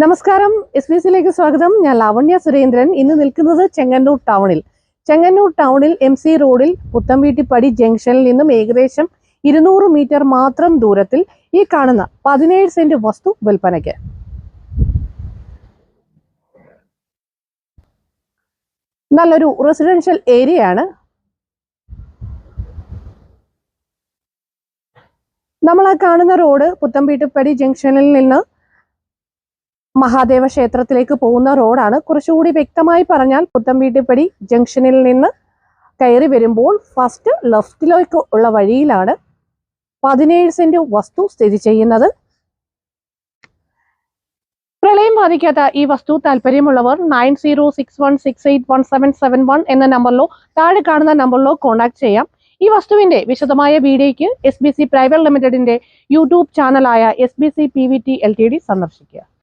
നമസ്കാരം. S B എസിലേക്ക് സ്വാഗതം. ഞാൻ ലാവണ്യ സുരേന്ദ്രൻ. ഇന്ന് നിൽക്കുന്നത് ചെങ്ങന്നൂർ ടൗണിൽ. ചെങ്ങന്നൂർ ടൗണിൽ എം സി റോഡിൽ പുത്തംവീട്ടിപ്പടി ജംഗ്ഷനിൽ നിന്നും ഏകദേശം ഇരുന്നൂറ് മീറ്റർ മാത്രം ദൂരത്തിൽ ഈ കാണുന്ന പതിനേഴ് സെന്റ് വസ്തു വിൽപ്പനയ്ക്ക്. നല്ലൊരു റെസിഡൻഷ്യൽ ഏരിയയാണ് നമ്മൾ ആ കാണുന്ന റോഡ് പുത്തംവീട്ടിപ്പടി ജംഗ്ഷനിൽ നിന്ന് മഹാദേവ ക്ഷേത്രത്തിലേക്ക് പോകുന്ന റോഡാണ്. കുറച്ചുകൂടി വ്യക്തമായി പറഞ്ഞാൽ പുത്തംവീട്ടിപ്പടി ജംഗ്ഷനിൽ നിന്ന് കയറി വരുമ്പോൾ ഫസ്റ്റ് ലെഫ്റ്റിലേക്ക് ഉള്ള വഴിയിലാണ് പതിനേഴ് സെന്റ് വസ്തു സ്ഥിതി ചെയ്യുന്നത്. പ്രളയം ബാധിക്കാത്ത ഈ വസ്തു താല്പര്യമുള്ളവർ nine zero six one six eight one seven seven one എന്ന നമ്പറിലോ താഴെ കാണുന്ന നമ്പറിലോ കോൺടാക്ട് ചെയ്യാം. ഈ വസ്തുവിന്റെ വിശദമായ വീഡിയോയ്ക്ക് എസ് ബി സി പ്രൈവറ്റ് ലിമിറ്റഡിന്റെ YouTube ചാനലായ S B C P V T L T D സന്ദർശിക്കുക.